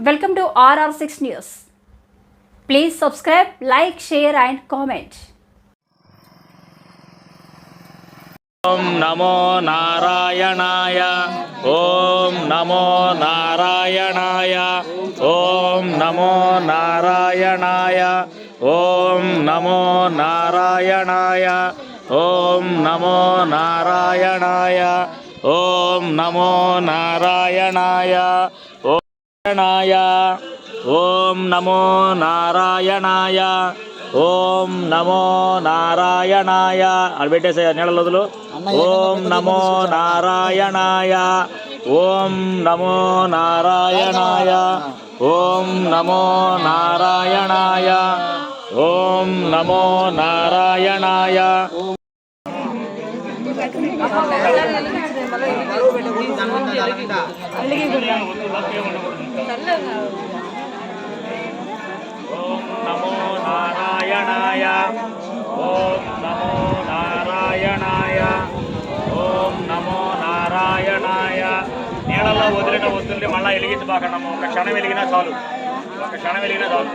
Welcome to R R six news please subscribe like share and comment ఓం నమో నారాయణాయ ఓం నమో నారాయణాయ ఓం నమో నారాయణాయ ఓం నమో నారాయణాయ ఓం నమో నారాయణాయ ఓం నమో నారాయణాయ ఓం నారాయణాయ. ఓం నమో నారాయణాయ. ఓం నమో నారాయణాయ. అది పెట్టేసే నీళ్ళ వదులు ఓం నమో నారాయణాయ. ఓం నమో నారాయణాయ. ఓం నమో నారాయణాయ. ఓం నమో నారాయణాయ. ఓం నమో నారాయణాయ ఓం నమో నారాయణాయ ఓం నమో నారాయణాయ నీళ్ళలో వదిలిన వద్దుల్ని మళ్ళా వెలిగించబాకండము ఒక క్షణం వెలిగినా చాలు. ఒక క్షణం వెలిగినా చాలు.